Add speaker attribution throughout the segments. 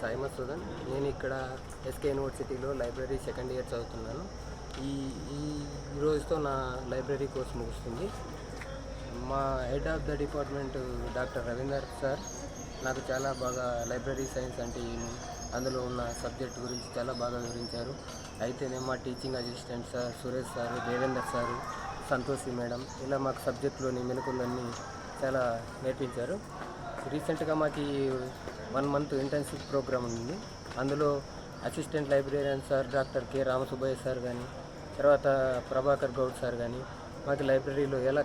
Speaker 1: సాయి మసూదన్. నేను ఇక్కడ ఎస్కే యూనివర్సిటీలో లైబ్రరీ సెకండ్ ఇయర్ చదువుతున్నాను. ఈ ఈ రోజుతో నా లైబ్రరీ కోర్స్ ముగుస్తుంది. మా head of the department doctor Ravinder sir నాకు చాలా బాగా లైబ్రరీ సైన్స్ అంటే అందులో ఉన్న సబ్జెక్ట్ గురించి చాలా బాగా వివరించారు. అయితేనే మా teaching assistant sir Suresh sir Devender sir Santoshi madam ఇలా మాకు సబ్జెక్టులోని మెలకులన్నీ చాలా నేర్పించారు. రీసెంట్గా మాకు వన్ మంత్ ఇంటర్న్షిప్ ప్రోగ్రామ్ ఉంది అందులో assistant librarian sir doctor K Ramasubbaiah sir కానీ తర్వాత ప్రభాకర్ గౌడ్ సార్ కానీ మాకు లైబ్రరీలో ఎలా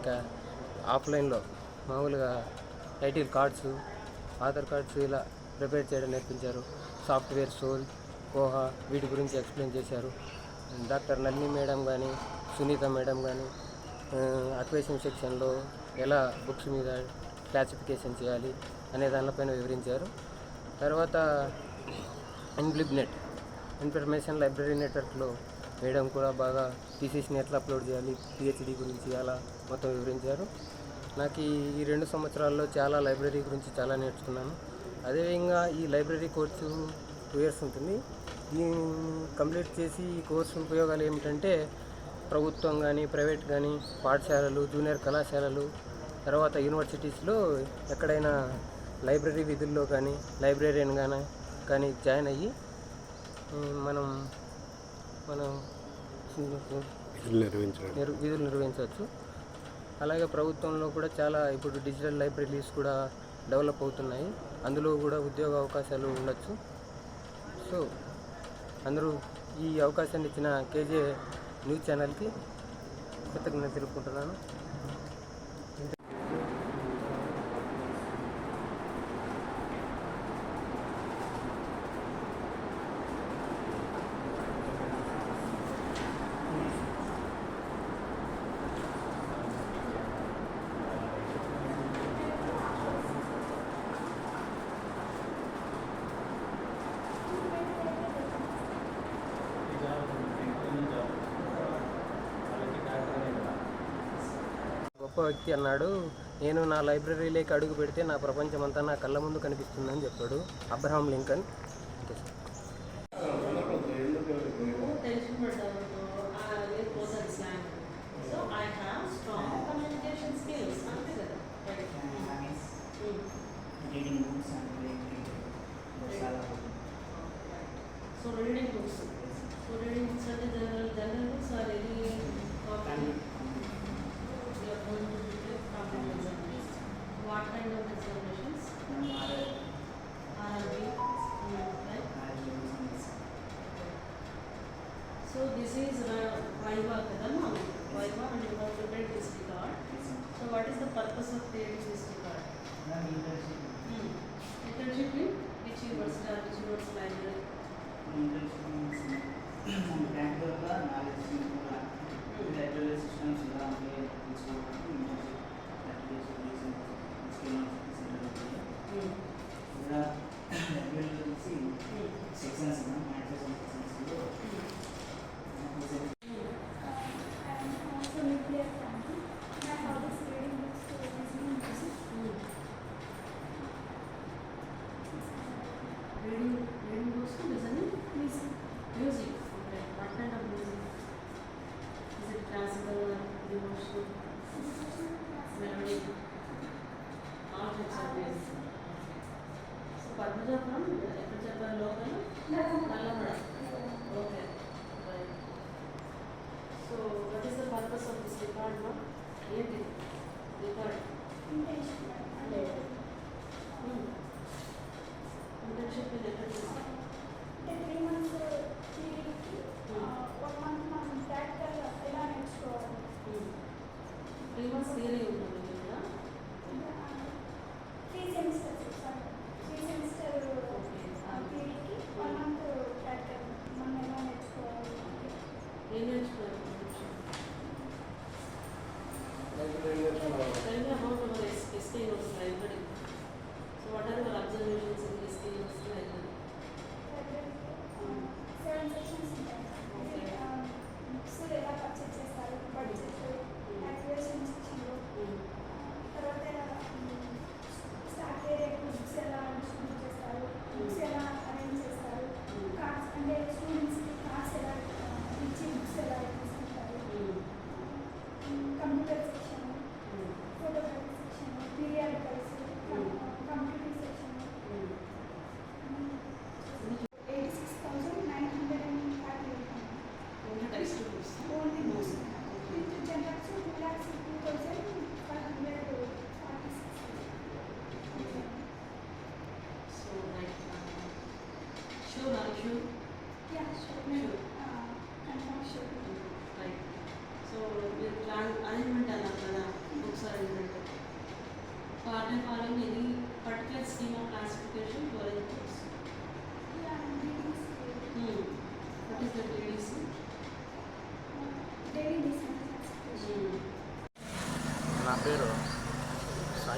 Speaker 1: ఆఫ్లైన్లో మామూలుగా టైటిల్ కార్డ్స్ ఆధార్ కార్డ్స్ ఇలా ప్రిపేర్ చేయడం నేర్పించారు. సాఫ్ట్వేర్ సోల్ కోహా వీటి గురించి ఎక్స్ప్లెయిన్ చేశారు. డాక్టర్ నల్లి మేడం కానీ సునీత మేడం కానీ అక్వేషన్ సెక్షన్లో ఎలా బుక్స్ మీద క్లాసిఫికేషన్ చేయాలి అనే దానిపైన వివరించారు. తర్వాత ఇన్బ్లిబ్ నెట్ ఇన్ఫర్మేషన్ లైబ్రరీ నెట్వర్క్లో మేడం కూడా బాగా థీసిస్ని ఎట్లా అప్లోడ్ చేయాలి పిహెచ్డి గురించి అలా మొత్తం వివరించారు. నాకు ఈ- రెండు సంవత్సరాల్లో చాలా లైబ్రరీ గురించి చాలా నేర్చుకున్నాను. అదేవిధంగా ఈ లైబ్రరీ కోర్సు టూ ఇయర్స్ ఉంటుంది. దీన్ని కంప్లీట్ చేసి ఈ కోర్సు ఉపయోగాలు ఏమిటంటే ప్రభుత్వం కానీ ప్రైవేట్ కానీ పాఠశాలలు జూనియర్ కళాశాలలు తర్వాత యూనివర్సిటీస్లో ఎక్కడైనా లైబ్రరీ విధుల్లో కానీ లైబ్రరీయన్ కానీ కానీ జాయిన్ అయ్యి మనం మనం
Speaker 2: విధులు
Speaker 1: నిర్వహించవచ్చు. అలాగే ప్రభుత్వంలో కూడా చాలా ఇప్పుడు డిజిటల్ లైబ్రరీస్ కూడా డెవలప్ అవుతున్నాయి. అందులో కూడా ఉద్యోగ అవకాశాలు ఉండొచ్చు. సో అందరూ ఈ అవకాశాన్ని ఇచ్చిన కేజే న్యూస్ ఛానల్కి కృతజ్ఞత తెలుపుకుంటున్నాను. గొప్ప వ్యక్తి అన్నాడు. నేను నా లైబ్రరీలోకి అడుగు పెడితే నా ప్రపంచమంతా నా కళ్ళ ముందు కనిపిస్తుందని చెప్పాడు Abraham Lincoln okay sir
Speaker 3: tension పడ్డాను అలాగే పోతాను slang so I have strong communication skills అంతే కదా
Speaker 4: reading books and reading చాలా
Speaker 3: so reading books so reading books అంటే general general books are very what kind of examinations RRB right so this is viva కదా మా viva and you have prepared this record so what is the purpose of creating this record internship in which university or which university library?
Speaker 4: బ్యాంకులో knowledge కూడా library
Speaker 3: purpose of this record no record ఏంటి record
Speaker 5: అంటే
Speaker 3: internship ఎక్కడ
Speaker 5: అంటే three months థియరీకి one month మనం practical ఎలా నేర్చుకోవాలి
Speaker 3: త్రీ మంత్స్ థియరీ ఉంటుంది కదా
Speaker 5: త్రీ సెమిస్టర్స్ త్రీ సెమిస్టర్ థియరీకి వన్ మంత్ ప్రాక్టికల్ మనం ఎలా నేర్చుకోవాలి
Speaker 3: ఏం నేర్చుకోవాలి So what are your observations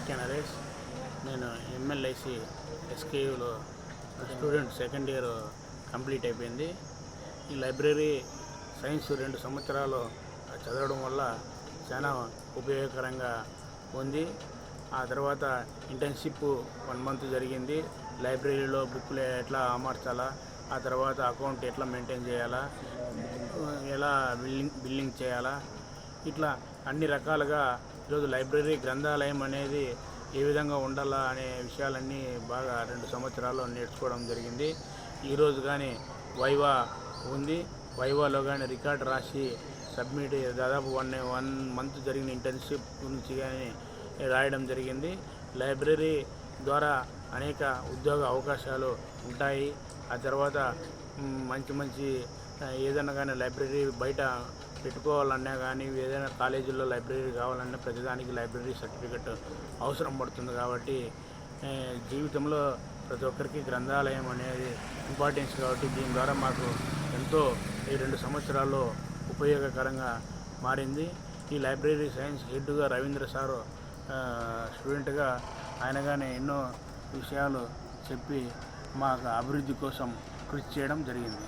Speaker 6: Satya Naresh. నేను ఎంఎల్ఐసి ఎస్కేయూలో స్టూడెంట్ సెకండ్ ఇయర్ కంప్లీట్ అయిపోయింది. ఈ లైబ్రరీ సైన్స్ రెండు సంవత్సరాలు చదవడం వల్ల చాలా ఉపయోగకరంగా ఉంది. ఆ తర్వాత ఇంటర్న్షిప్ వన్ మంత్ జరిగింది. లైబ్రరీలో బుక్లు ఎట్లా అమర్చాలా ఆ తర్వాత అకౌంట్ ఎట్లా మెయింటైన్ చేయాలా ఎలా బిల్లింగ్ బిల్లింగ్ చేయాలా ఇట్లా అన్ని రకాలుగా ఈరోజు లైబ్రరీ గ్రంథాలయం అనేది ఏ విధంగా ఉండాలా అనే విషయాలన్నీ బాగా రెండు సంవత్సరాల్లో నేర్చుకోవడం జరిగింది. ఈరోజు కానీ వైవా ఉంది. వైవాలో కానీ రికార్డ్ రాసి సబ్మిట్ దాదాపు వన్ వన్ మంత్ జరిగిన ఇంటర్న్షిప్ గురించి కానీ రాయడం జరిగింది. లైబ్రరీ ద్వారా అనేక ఉద్యోగ అవకాశాలు ఉంటాయి. ఆ తర్వాత మంచి మంచి ఏదైనా కానీ లైబ్రరీ బయట పెట్టుకోవాలన్నా కానీ ఏదైనా కాలేజీల్లో లైబ్రరీ కావాలన్నా ప్రతిదానికి లైబ్రరీ సర్టిఫికెట్ అవసరం పడుతుంది కాబట్టి జీవితంలో ప్రతి ఒక్కరికి గ్రంథాలయం అనేది ఇంపార్టెన్స్ కాబట్టి దీని ద్వారా మాకు ఎంతో ఈ రెండు సంవత్సరాల్లో ఉపయోగకరంగా మారింది. ఈ లైబ్రరీ సైన్స్ హెడ్గా రవీంద్ర సారు స్టూడెంట్గా ఆయనగానే ఎన్నో విషయాలు చెప్పి మాకు అభివృద్ధి కోసం కృషి చేయడం జరిగింది.